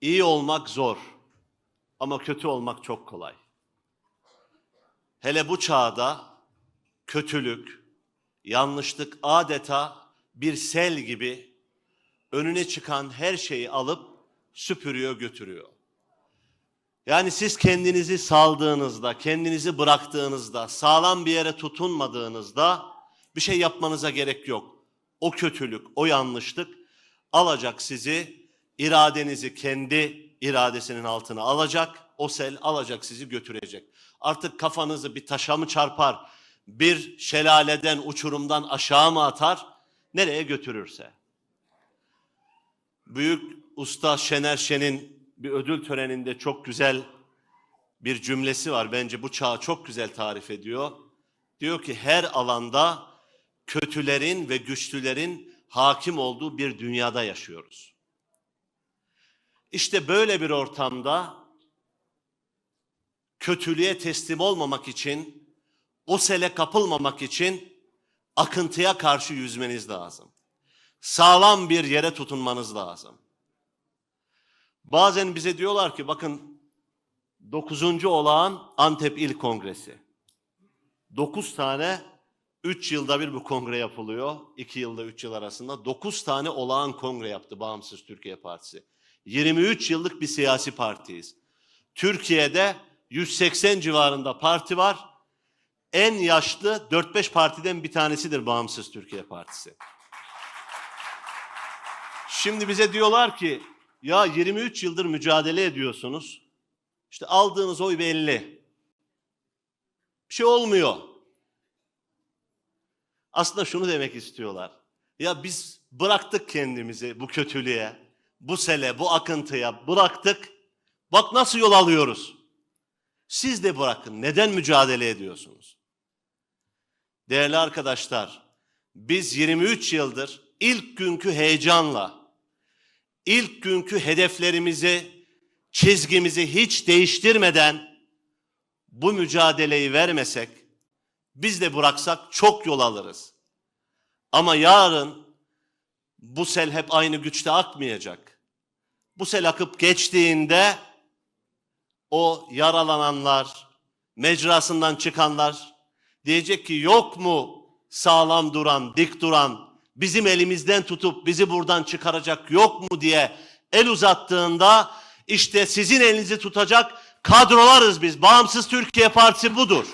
İyi olmak zor ama kötü olmak çok kolay. Hele bu çağda kötülük, yanlışlık adeta bir sel gibi önüne çıkan her şeyi alıp süpürüyor, götürüyor. Yani siz kendinizi saldığınızda, kendinizi bıraktığınızda, sağlam bir yere tutunmadığınızda bir şey yapmanıza gerek yok. O kötülük, o yanlışlık alacak sizi, iradenizi kendi iradesinin altına alacak, o sel alacak sizi götürecek. Artık kafanızı bir taşa mı çarpar, bir şelaleden, uçurumdan aşağı mı atar, nereye götürürse. Büyük usta Şener Şen'in bir ödül töreninde çok güzel bir cümlesi var. Bence bu çağı çok güzel tarif ediyor. Diyor ki her alanda kötülerin ve güçlülerin hakim olduğu bir dünyada yaşıyoruz. İşte böyle bir ortamda kötülüğe teslim olmamak için, o sele kapılmamak için akıntıya karşı yüzmeniz lazım. Sağlam bir yere tutunmanız lazım. Bazen bize diyorlar ki bakın 9. olağan Antep İl Kongresi. 9 tane 3 yılda bir bu kongre yapılıyor. 2 yılda 3 yıl arasında 9 tane olağan kongre yaptı Bağımsız Türkiye Partisi. 23 yıllık bir siyasi partiyiz. Türkiye'de 180 civarında parti var. En yaşlı 4-5 partiden bir tanesidir Bağımsız Türkiye Partisi. Şimdi bize diyorlar ki ya 23 yıldır mücadele ediyorsunuz. İşte aldığınız oy belli. Bir şey olmuyor. Aslında şunu demek istiyorlar. Ya biz bıraktık kendimizi bu kötülüğe, bu sele, bu akıntıya bıraktık. Bak nasıl yol alıyoruz. Siz de bırakın. Neden mücadele ediyorsunuz? Değerli arkadaşlar, biz 23 yıldır ilk günkü heyecanla, ilk günkü hedeflerimizi, çizgimizi hiç değiştirmeden bu mücadeleyi vermesek, biz de bıraksak çok yol alırız. Ama yarın bu sel hep aynı güçte akmayacak. Bu sel akıp geçtiğinde o yaralananlar, mecrasından çıkanlar diyecek ki yok mu sağlam duran, dik duran, bizim elimizden tutup bizi buradan çıkaracak yok mu diye el uzattığında işte sizin elinizi tutacak kadrolarız biz. Bağımsız Türkiye Partisi budur.